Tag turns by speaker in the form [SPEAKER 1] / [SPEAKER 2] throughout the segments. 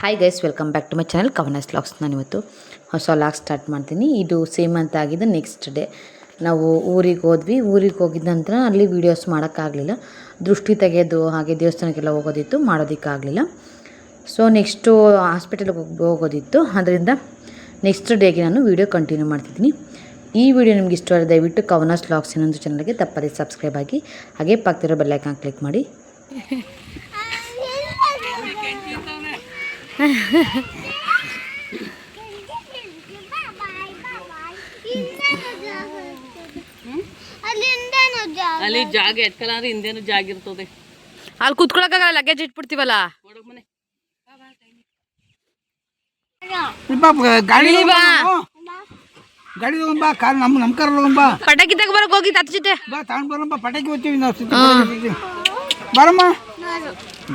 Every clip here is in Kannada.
[SPEAKER 1] Hi guys welcome back to my channel Kavana's vlogs ನಾನು ಇವತ್ತು ಹೊಸ ಲಾಗ್ ಸ್ಟಾರ್ಟ್ ಮಾಡ್ತೀನಿ. ಇದು ಸೇಮ್ ಅಂತ ಆಗಿದೆ ನೆಕ್ಸ್ಟ್ ಡೇ ನಾವು ಊರಿಗೆ ಹೋದ್ವಿ. ಊರಿಗೆ ಹೋಗಿದ ನಂತರ ಅಲ್ಲಿ ವೀಡಿಯೋಸ್ ಮಾಡೋಕ್ಕಾಗಲಿಲ್ಲ ದೃಷ್ಟಿ ತೆಗೆಯೋದು ಹಾಗೆ ದೇವಸ್ಥಾನಕ್ಕೆಲ್ಲ ಹೋಗೋದಿತ್ತು ಮಾಡೋದಕ್ಕಾಗಲಿಲ್ಲ ಸೊ ನೆಕ್ಸ್ಟು ಹಾಸ್ಪಿಟಲ್ಗೆ ಹೋಗಿ, ಹೋಗೋದಿತ್ತು. ಅದರಿಂದ ನೆಕ್ಸ್ಟ್ ಡೇಗೆ ನಾನು ವೀಡಿಯೋ ಕಂಟಿನ್ಯೂ ಮಾಡ್ತಿದ್ದೀನಿ. ಈ ವಿಡಿಯೋ ನಿಮ್ಗೆ ಇಷ್ಟವಾದ ದಯವಿಟ್ಟು ಕವನಸ್ ಲಾಕ್ಸ್ ಇನ್ನೊಂದು ಚಾನಲ್ಗೆ ತಪ್ಪದೇ ಸಬ್ಸ್ಕ್ರೈಬ್ ಆಗಿ, ಹಾಗೆ ಪಕ್ಕದಿರೋ ಬೆಲ್ಲೈಕಾನ್ ಕ್ಲಿಕ್ ಮಾಡಿ.
[SPEAKER 2] ಅಲ್ಲಿ ಜಾಗ ಎತ್ಕಲ್ಲ ಅಂದ್ರೆ ಹಿಂದೇನು ಜಾಗ ಇರ್ತದೆ
[SPEAKER 3] ಅಲ್ಲಿ ಕುತ್ಕೊಳಕ್ಕಾಗಲ್ಲ ಲಗೇಜ್ ಇಟ್ಬಿಡ್ತೀವಲ್ಲ
[SPEAKER 2] ನೋಡಕ್ ಮನೆ
[SPEAKER 4] ಗಾಡಿ ಗಾಡಿ ತಗೊಂಬ ಕಾರ್ ನಮ್ಮ ನಮ್ಮ ಕಾರ್ ತಗೊಂಬ
[SPEAKER 3] ಪಟಾಕಿ ತಗೊಬರಕ್ ಹೋಗಿ ತಾತ ಜೊತೆ
[SPEAKER 4] ಬಾ ತಗೊಂಡ್ ಬರಮ್ಮ ಪಟಾಕಿ ಹೋಗ್ತೀವಿ ನಾವು ಸುತ್ತ ಬರೋದಿಕ್ಕೆ. ಬರಮ್ಮ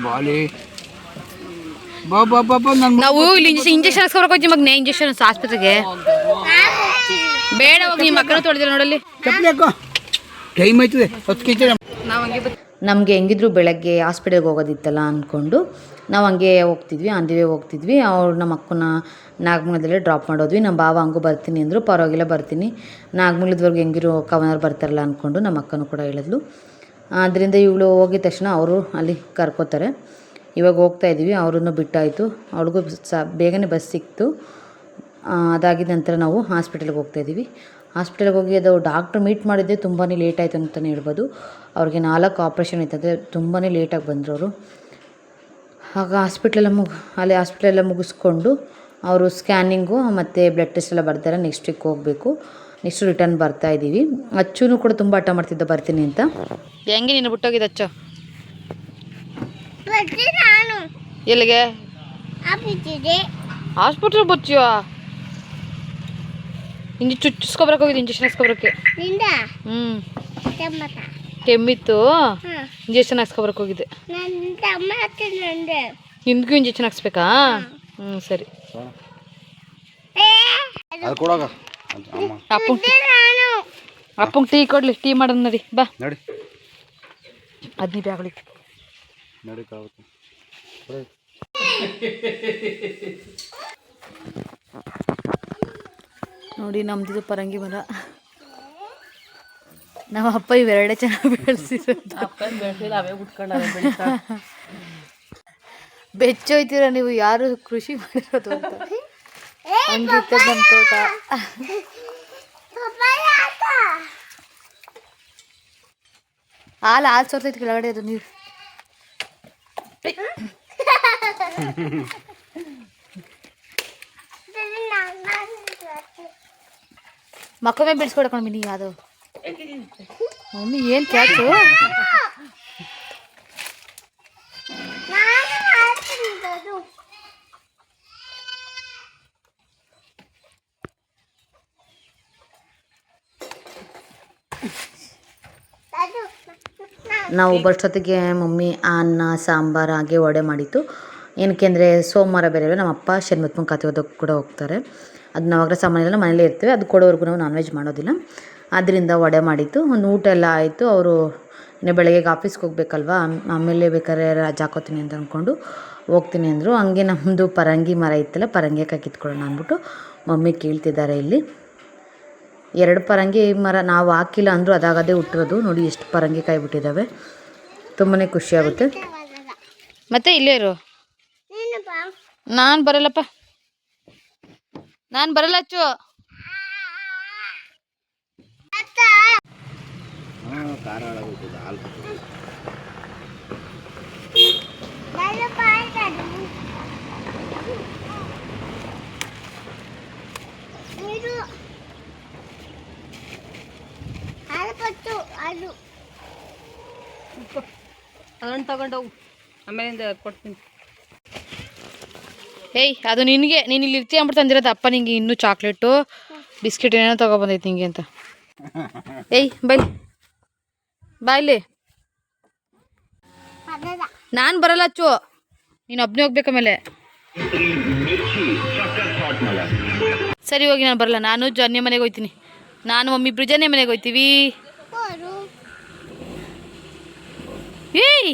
[SPEAKER 4] ಬಾಲಿ ಬಾ ಬಾ ಬಾ ಬಾ ನನ್ನ
[SPEAKER 3] ನಾವು ಇಲ್ಲಿ ಇಂಜೆಕ್ಷನ್ ಹಾಕ್ಸ್ಕೊಳಕ್ ಹೋಗಿ ಮಗ್ನೆ ಇಂಜೆಕ್ಷನ್ ಆಸ್ಪತ್ರೆಗೆ. ಬೇಡ ಹೋಗಿ ನಿಮ್ಮ ಮಕ್ಕಳು ತೊಳೆದಿಲ್ಲ ನೋಡಲ್ಲಿ.
[SPEAKER 4] ಚಪ್ಪಲಿ ಹಾಕೋ. ಟೈಮ್ ಆಯ್ತದೆ
[SPEAKER 1] ನಮಗೆ ಹೆಂಗಿದ್ರು ಬೆಳಗ್ಗೆ ಹಾಸ್ಪಿಟಲ್ಗೆ ಹೋಗೋದಿತ್ತಲ್ಲ ಅಂದ್ಕೊಂಡು ನಾವು ಹಂಗೆ ಹೋಗ್ತಿದ್ವಿ ಅಂದಿವೆ ಹೋಗ್ತಿದ್ವಿ. ಅವ್ರು ನಮ್ಮ ಅಕ್ಕನ ನಾಗಮೂಲದಲ್ಲೇ ಡ್ರಾಪ್ ಮಾಡೋದ್ವಿ. ನಮ್ಮ ಬಾವ ಹಂಗೂ ಬರ್ತೀನಿ ಅಂದರು ಪರವಾಗಿಲ್ಲ ಬರ್ತೀನಿ. ನಾಗಮಂಗಲದವರೆಗೆ ಹೆಂಗಿರು ಕವನರ್ ಬರ್ತಾರಲ್ಲ ಅಂದ್ಕೊಂಡು ನಮ್ಮ ಅಕ್ಕನೂ ಕೂಡ ಹೇಳಿದ್ಲು. ಆದ್ದರಿಂದ ಇವಳು ಹೋಗಿದ ತಕ್ಷಣ ಅವರು ಅಲ್ಲಿ ಕರ್ಕೋತಾರೆ. ಇವಾಗ ಹೋಗ್ತಾ ಇದ್ದೀವಿ, ಅವ್ರನ್ನು ಬಿಟ್ಟಾಯಿತು. ಅವ್ಳಿಗೂ ಸ, ಬೇಗನೆ ಬಸ್ ಸಿಕ್ತು. ಅದಾಗಿದ ನಂತರ ನಾವು ಹಾಸ್ಪಿಟಲ್ಗೆ ಹೋಗ್ತಾ ಇದ್ದೀವಿ. ಹಾಸ್ಪಿಟಲ್ಗೆ ಹೋಗಿ ಅದು ಡಾಕ್ಟ್ರ್ ಮೀಟ್ ಮಾಡಿದ್ದೆ ತುಂಬಾ ಲೇಟ್ ಆಯಿತು ಅಂತಲೇ ಹೇಳ್ಬೋದು. ಅವ್ರಿಗೆ ನಾಲ್ಕು ಆಪ್ರೇಷನ್ ಇತ್ತಂದರೆ ತುಂಬಾ ಲೇಟಾಗಿ ಬಂದರು ಅವರು. ಆಗ ಹಾಸ್ಪಿಟ್ಲೆಲ್ಲ ಮುಗ್, ಅಲ್ಲಿ ಹಾಸ್ಪಿಟ್ಲೆಲ್ಲ ಮುಗಿಸ್ಕೊಂಡು ಅವರು ಸ್ಕ್ಯಾನಿಂಗು ಮತ್ತು ಬ್ಲಡ್ ಟೆಸ್ಟ್ ಎಲ್ಲ ಬರ್ತಾರೆ ನೆಕ್ಸ್ಟ್ ವೀಕ್ ಹೋಗಬೇಕು. ನೆಕ್ಸ್ಟ್ ರಿಟರ್ನ್ ಬರ್ತಾ ಇದ್ದೀವಿ. ಅಚ್ಚೂ ಕೂಡ ತುಂಬ ಹಠ ಮಾಡ್ತಿದ್ದ, ಬರ್ತೀನಿ ಅಂತ.
[SPEAKER 3] ಹೆಂಗೆ ನೀನು ಬಿಟ್ಟೋಗಿದ್ದು ಎಲ್ಲಿಗೆ? ಹಾಸ್ಪಿಟ್ಲ್ ಬರ್ತೀವ ಇಂಜಿ ಚುಚ್ಚಿಸ್ಕೊಬರಕ್ ಹೋಗಿದ್ದು ಇಂಜೆಕ್ಷನ್ ಹಾಕ್ಸ್ಕೊಬರಕ್ಕೆ. ಹ್ಞೂ ಕೆಮ್ಮಿತ್ತು? ಇಂಜೆಕ್ಷನ್ ಹಾಕ್ಸ್ಕೊಬರಕ್ ಹೋಗಿದ್ದೆ. ನಿನ್ಗೂ ಇಂಜೆಕ್ಷನ್ ಹಾಕ್ಸ್ಬೇಕಾ? ಹ್ಞೂ ಸರಿ.
[SPEAKER 4] ಅಪ್ಪಂಗೆ ಕೊಡೋಗ.
[SPEAKER 3] ಅಪ್ಪಂಗ್ ಟೀ ಕೊಡ್ಲಿ ಟೀ ಮಾಡೋಣ ನಡಿ ಬಾ.
[SPEAKER 4] ನೋಡಿ.
[SPEAKER 3] ಅದ್ನಿ ಬ್ಯಾಗಳಿ
[SPEAKER 4] ನಡಿ
[SPEAKER 3] ನೋಡಿ ನಮ್ದಿದು ಪರಂಗಿ ಮರ. ನಮ್ಮ ಅಪ್ಪ ಇವೆರಡೆ ಚೆನ್ನಾಗಿ
[SPEAKER 2] ಬೆಳಿತಾ.
[SPEAKER 3] ಬೆಚ್ಚೋಯ್ತೀರ ನೀವು ಯಾರು ಕೃಷಿ ಮಾಡಿರೋದು ಅಂತ? ಹಂಗಿರ್ತದೆ ನಮ್ಮ ತೋಟ. ಹಾಲು ಹಾಲು ಸೋರ್ತೈತಿ ಕೆಳಗಡೆ ಅದು ನೀರು. ಮಕ್ಕಳ ಬಿಡಿಸ್ಕೊಡಕೊಂಡು ಮಿನಿ ಅದು ಮಮ್ಮಿ, ಏನು ಕ್ಯಾಚು?
[SPEAKER 1] ನಾವು ಬಷ್ಟೊತ್ತಿಗೆ ಮಮ್ಮಿ, ಅನ್ನ, ಸಾಂಬಾರ್ ಹಾಗೆ ವಡೆ ಮಾಡಿತ್ತು ಏನಕ್ಕೆ ಅಂದರೆ ಸೋಮವಾರ ಬೇರೆ ನಮ್ಮ ಅಪ್ಪ ಶನಿಮತ್ಮ ಖಾತೆ ಓದೋಕ್ಕೆ ಕೂಡ ಹೋಗ್ತಾರೆ. ಅದು ನಾವಾಗ ಸಾಮಾನ್ಯೆಲ್ಲ ಮನೇಲೇ ಇರ್ತೇವೆ. ಅದು ಕೊಡೋವರೆಗೂ ನಾವು ನಾನ್ ವೆಜ್ ಮಾಡೋದಿಲ್ಲ. ಆದ್ದರಿಂದ ವಡೆ ಮಾಡಿತ್ತು ಒಂದು ಊಟ ಎಲ್ಲ ಆಯಿತು. ಅವರು ಇನ್ನು ಬೆಳಗ್ಗೆಗೆ ಆಫೀಸ್ಗೆ ಹೋಗ್ಬೇಕಲ್ವಾ? ಆಮ್- ಆಮೇಲೆ ಬೇಕಾದ್ರೆ ರಜಾ ಹಾಕೋತೀನಿ ಅಂತ ಅಂದ್ಕೊಂಡು ಹೋಗ್ತೀನಿ ಅಂದರು. ಹಂಗೆ ನಮ್ಮದು ಪರಂಗಿ ಮರ ಇತ್ತಲ್ಲ, ಪರಂಗಿ ಕಿತ್ಕೊಳ್ಳೋಣ ಅಂದ್ಬಿಟ್ಟು ಮಮ್ಮಿ ಕೇಳ್ತಿದ್ದಾರೆ ಇಲ್ಲಿ. ಎರಡು ಪರಂಗಿ ಮರ ನಾವು ಹಾಕಿಲ್ಲ ಅಂದರೂ, ಅದಾಗದೆ ಹುಟ್ಟಿರೋದು. ನೋಡಿ ಎಷ್ಟು ಪರಂಗಿ ಕಾಯಿ ಬಿಟ್ಟಿದ್ದಾವೆ. ತುಂಬಾ ಖುಷಿಯಾಗುತ್ತೆ.
[SPEAKER 3] ಮತ್ತೆ ಇಲ್ಲೇ ಇರು ನಾನು ಬರಲ್ಲಪ್ಪ. ನಾನು ಬರಲ್ಲ ಅಚ್ಚು.
[SPEAKER 2] ಅದನ್ನ ತಗೊಂಡವು ಆಮೇಲಿಂದ ಕೊಡ್ತೀನಿ.
[SPEAKER 3] ಏಯ್, ಅದು ನಿನಗೆ, ನೀನು ಇಲ್ಲಿ ಇರ್ತೀಯ ಅಂದ್ಬಿಟ್ಟು ತಂದಿರೋದು ಅಪ್ಪ ನಿಂಗೆ ಇನ್ನೂ ಚಾಕ್ಲೇಟು. ಬಿಸ್ಕೆಟ್ ಏನೋ ತಗೊಬಂದೈತಿ ನಿಂಗೆ ಅಂತ. ಏಯ್, ಬೈ ಬಾಯ್ಲಿ ನಾನು ಬರಲ್ಲ ಅಚ್ಚು. ನೀನು ಒಬ್ಬನೇ ಹೋಗ್ಬೇಕು ಆಮೇಲೆ. ಸರಿ, ಹೋಗಿ, ನಾನು ಬರಲ್ಲ. ನಾನು ಜನ್ಯ ಮನೆಗೆ ಹೋಗ್ತೀನಿ. ನಾನು ಮಮ್ಮಿ ಇಬ್ರು ಜನ್ಯ ಮನೆಗೆ ಹೋಗ್ತೀವಿ. ಏಯ್!